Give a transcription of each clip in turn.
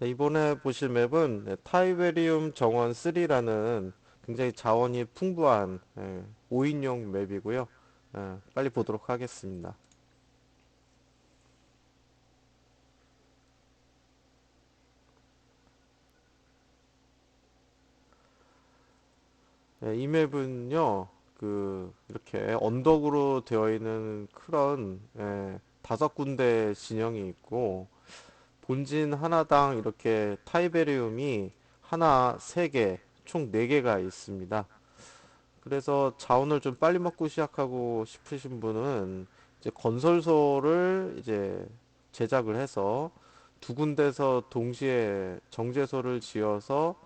네, 이번에 보실 맵은 네, 타이베리움 정원 3라는 굉장히 자원이 풍부한 예, 5인용 맵이고요. 예, 빨리 보도록 하겠습니다. 예, 이 맵은요, 그 이렇게 언덕으로 되어 있는 그런 예, 다섯 군데 진영이 있고 본진 하나당 이렇게 타이베리움이 하나, 세 개, 총 네 개가 있습니다. 그래서 자원을 좀 빨리 먹고 시작하고 싶으신 분은 이제 건설소를 이제 제작을 해서 두 군데서 동시에 정제소를 지어서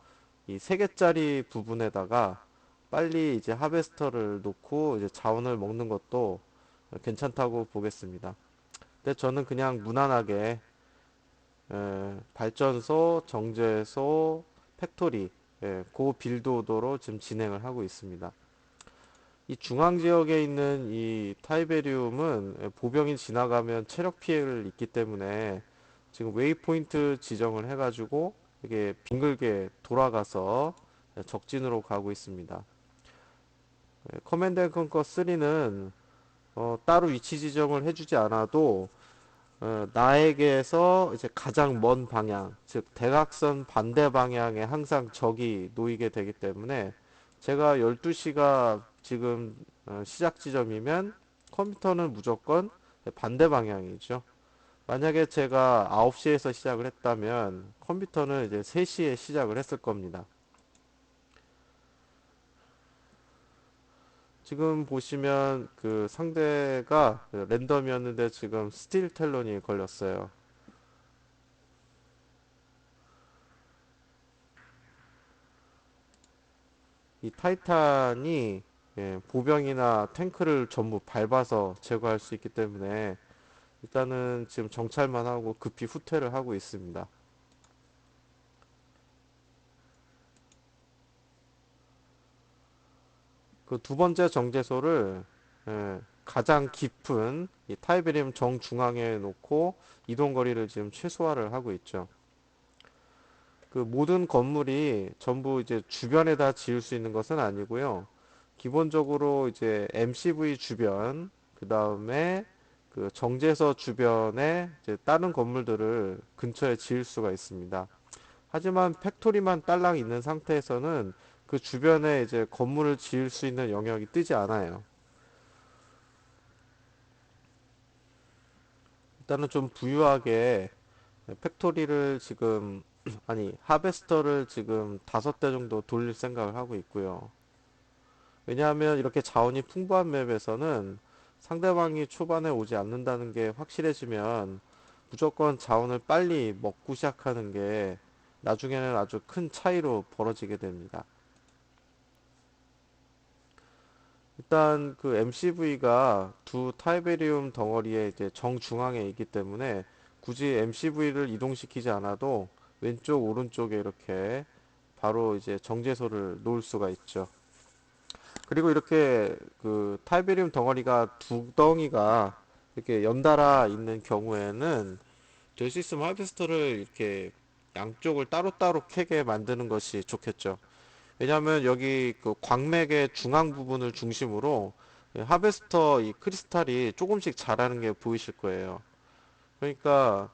이 세 개짜리 부분에다가 빨리 이제 하베스터를 놓고 이제 자원을 먹는 것도 괜찮다고 보겠습니다. 근데 저는 그냥 무난하게 에, 발전소, 정제소, 팩토리, 예, 그 빌드오더로 지금 진행을 하고 있습니다. 이 중앙 지역에 있는 이 타이베리움은 예, 보병이 지나가면 체력 피해를 입기 때문에 지금 웨이포인트 지정을 해가지고 이게 빙글게 돌아가서 예, 적진으로 가고 있습니다. 예, 커맨드 앤 컨커 3는 어, 따로 위치 지정을 해주지 않아도 어, 나에게서 이제 가장 먼 방향, 즉 대각선 반대 방향에 항상 적이 놓이게 되기 때문에 제가 12시가 지금 어, 시작 지점이면 컴퓨터는 무조건 반대 방향이죠. 만약에 제가 9시에서 시작을 했다면 컴퓨터는 이제 3시에 시작을 했을 겁니다. 지금 보시면 그 상대가 랜덤이었는데 지금 스틸 텔론이 걸렸어요. 이 타이탄이 예, 보병이나 탱크를 전부 밟아서 제거할 수 있기 때문에 일단은 지금 정찰만 하고 급히 후퇴를 하고 있습니다. 그 두 번째 정제소를 예, 가장 깊은 이 타이베리움 정중앙에 놓고 이동 거리를 지금 최소화를 하고 있죠. 그 모든 건물이 전부 이제 주변에다 지을 수 있는 것은 아니고요. 기본적으로 이제 MCV 주변, 그 다음에 그 정제소 주변에 이제 다른 건물들을 근처에 지을 수가 있습니다. 하지만 팩토리만 딸랑 있는 상태에서는 그 주변에 이제 건물을 지을 수 있는 영역이 뜨지 않아요. 일단은 좀 부유하게 팩토리를 지금 아니 하베스터를 지금 다섯 대 정도 돌릴 생각을 하고 있고요. 왜냐하면 이렇게 자원이 풍부한 맵에서는 상대방이 초반에 오지 않는다는 게 확실해지면 무조건 자원을 빨리 먹고 시작하는 게 나중에는 아주 큰 차이로 벌어지게 됩니다. 일단 그 MCV가 두 타이베리움 덩어리의 이제 정중앙에 있기 때문에 굳이 MCV를 이동시키지 않아도 왼쪽 오른쪽에 이렇게 바로 이제 정제소를 놓을 수가 있죠. 그리고 이렇게 그 타이베리움 덩어리가 두 덩이가 이렇게 연달아 있는 경우에는 저희 시스템 하베스터를 이렇게 양쪽을 따로따로 캐게 만드는 것이 좋겠죠. 왜냐하면 여기 그 광맥의 중앙 부분을 중심으로 하베스터 이 크리스탈이 조금씩 자라는 게 보이실 거예요. 그러니까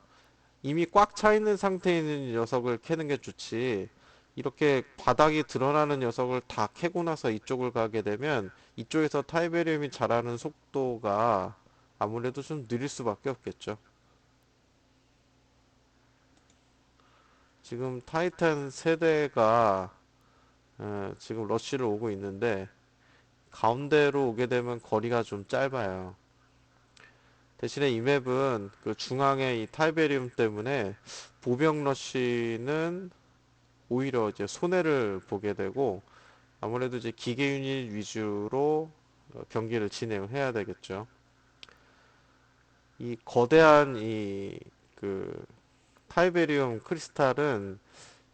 이미 꽉 차 있는 상태에 있는 녀석을 캐는 게 좋지. 이렇게 바닥이 드러나는 녀석을 다 캐고 나서 이쪽을 가게 되면 이쪽에서 타이베리움이 자라는 속도가 아무래도 좀 느릴 수밖에 없겠죠. 지금 타이탄 세대가 어, 지금 러쉬를 오고 있는데 가운데로 오게 되면 거리가 좀 짧아요. 대신에 이 맵은 그 중앙에 이 타이베리움 때문에 보병 러쉬는 오히려 이제 손해를 보게 되고 아무래도 이제 기계 유닛 위주로 어, 경기를 진행을 해야 되겠죠. 이 거대한 이 그 타이베리움 크리스탈은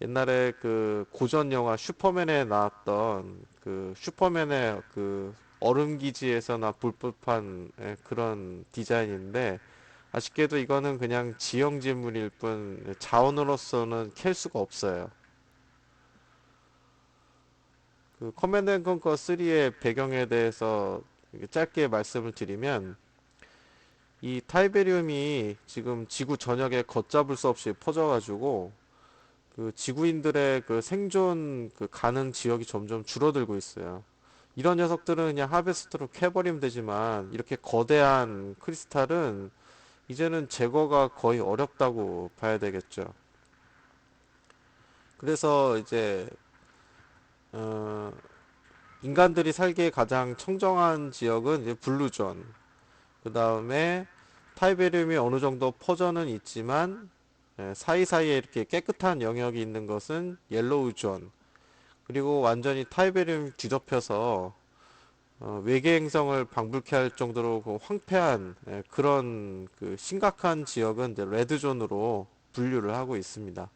옛날에 그 고전 영화 슈퍼맨에 나왔던 그 슈퍼맨의 그 얼음 기지에서나 볼 법한 예, 그런 디자인인데 아쉽게도 이거는 그냥 지형 지물일 뿐 자원으로서는 캘 수가 없어요. 그 커맨드 앤 컨커 3의 배경에 대해서 짧게 말씀을 드리면 이 타이베리움이 지금 지구 전역에 걷잡을 수 없이 퍼져가지고 그 지구인들의 그 생존 그 가능 지역이 점점 줄어들고 있어요. 이런 녀석들은 그냥 하베스트로 캐버리면 되지만 이렇게 거대한 크리스탈은 이제는 제거가 거의 어렵다고 봐야 되겠죠. 그래서 이제 어, 인간들이 살기에 가장 청정한 지역은 블루존. 그 다음에 타이베리움이 어느 정도 퍼져는 있지만 예, 사이사이에 이렇게 깨끗한 영역이 있는 것은 옐로우 존. 그리고 완전히 타이베리움이 뒤덮여서 어, 외계 행성을 방불케 할 정도로 그 황폐한 예, 그런 그 심각한 지역은 이제 레드 존으로 분류를 하고 있습니다.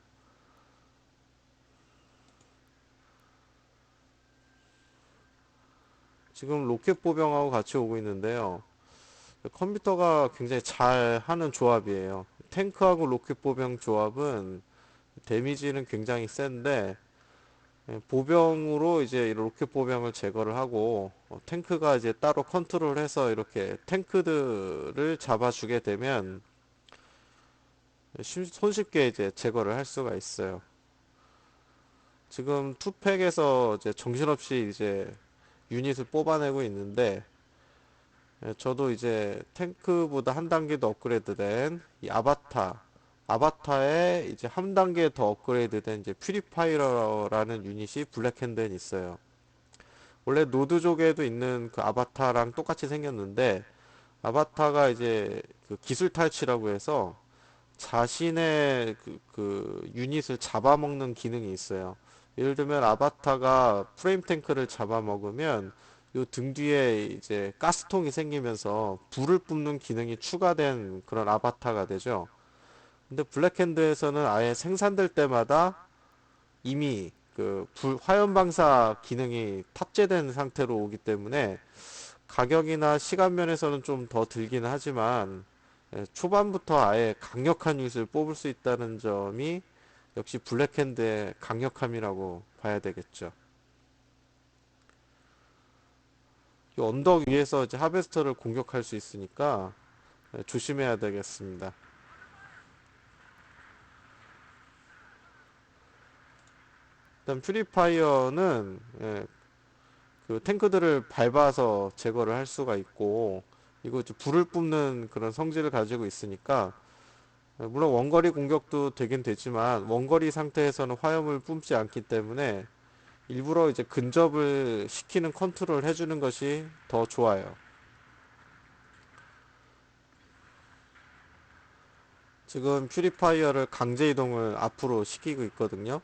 지금 로켓 보병하고 같이 오고 있는데요. 컴퓨터가 굉장히 잘 하는 조합이에요. 탱크하고 로켓 보병 조합은 데미지는 굉장히 센데 예, 보병으로 이제 로켓 보병을 제거를 하고 어, 탱크가 이제 따로 컨트롤해서 이렇게 탱크들을 잡아주게 되면 손쉽게 이제 제거를 할 수가 있어요. 지금 투팩에서 이제 정신없이 이제 유닛을 뽑아내고 있는데 예, 저도 이제 탱크보다 한 단계 더 업그레이드된 이 아바타 아바타에 이제 한 단계 더 업그레이드된 이제 퓨리파이어라는 유닛이 블랙핸드에 있어요. 원래 노드족에도 있는 그 아바타랑 똑같이 생겼는데 아바타가 이제 그 기술 탈취라고 해서 자신의 그, 그 유닛을 잡아먹는 기능이 있어요. 예를 들면 아바타가 프레임 탱크를 잡아먹으면 요 등 뒤에 이제 가스통이 생기면서 불을 뿜는 기능이 추가된 그런 아바타가 되죠. 근데 블랙핸드에서는 아예 생산될 때마다 이미 그 불, 화염 방사 기능이 탑재된 상태로 오기 때문에 가격이나 시간 면에서는 좀 더 들기는 하지만 예, 초반부터 아예 강력한 유닛을 뽑을 수 있다는 점이 역시 블랙핸드의 강력함이라고 봐야 되겠죠. 이 언덕 위에서 이제 하베스터를 공격할 수 있으니까 예, 조심해야 되겠습니다. 일단 퓨리파이어는 예, 그 탱크들을 밟아서 제거를 할 수가 있고 이거 불을 뿜는 그런 성질을 가지고 있으니까 예, 물론 원거리 공격도 되긴 되지만 원거리 상태에서는 화염을 뿜지 않기 때문에 일부러 이제 근접을 시키는 컨트롤 해주는 것이 더 좋아요. 지금 퓨리파이어를 강제 이동을 앞으로 시키고 있거든요.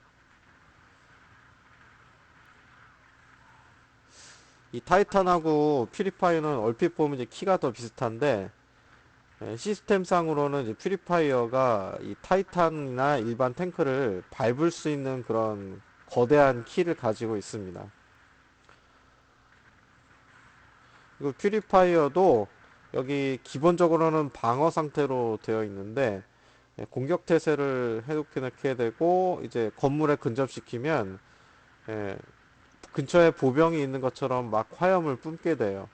이 타이탄하고 퓨리파이어는 얼핏 보면 이제 키가 더 비슷한데 예, 시스템상으로는 이제 퓨리파이어가 이 타이탄이나 일반 탱크를 밟을 수 있는 그런 거대한 키를 가지고 있습니다. 그리고 퓨리파이어도 여기 기본적으로는 방어 상태로 되어 있는데 예, 공격 태세를 해놓게 되고 이제 건물에 근접시키면 예, 근처에 보병이 있는 것처럼 막 화염을 뿜게 돼요.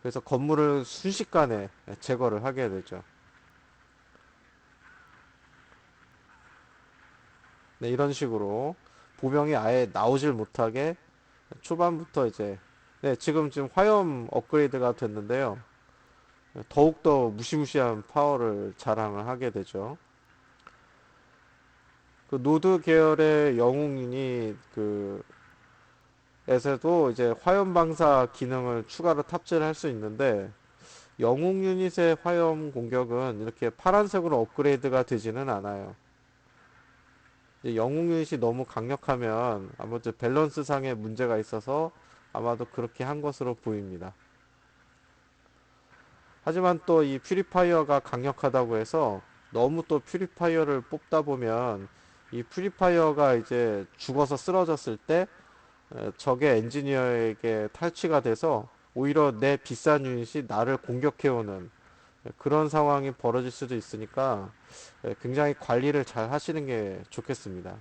그래서 건물을 순식간에 제거를 하게 되죠. 네, 이런 식으로 보병이 아예 나오질 못하게 초반부터 이제 네, 지금 지금 화염 업그레이드가 됐는데요. 더욱더 무시무시한 파워를 자랑을 하게 되죠. 그 노드 계열의 영웅이 그 에서도 이제 화염 방사 기능을 추가로 탑재를 할수 있는데 영웅 유닛의 화염 공격은 이렇게 파란색으로 업그레이드가 되지는 않아요. 영웅 유닛이 너무 강력하면 아무래도 밸런스 상의 문제가 있어서 아마도 그렇게 한 것으로 보입니다. 하지만 또 이 퓨리파이어가 강력하다고 해서 너무 또 퓨리파이어를 뽑다 보면 이 퓨리파이어가 이제 죽어서 쓰러졌을 때 적의 엔지니어에게 탈취가 돼서 오히려 내 비싼 유닛이 나를 공격해오는 예, 그런 상황이 벌어질 수도 있으니까 예, 굉장히 관리를 잘 하시는 게 좋겠습니다.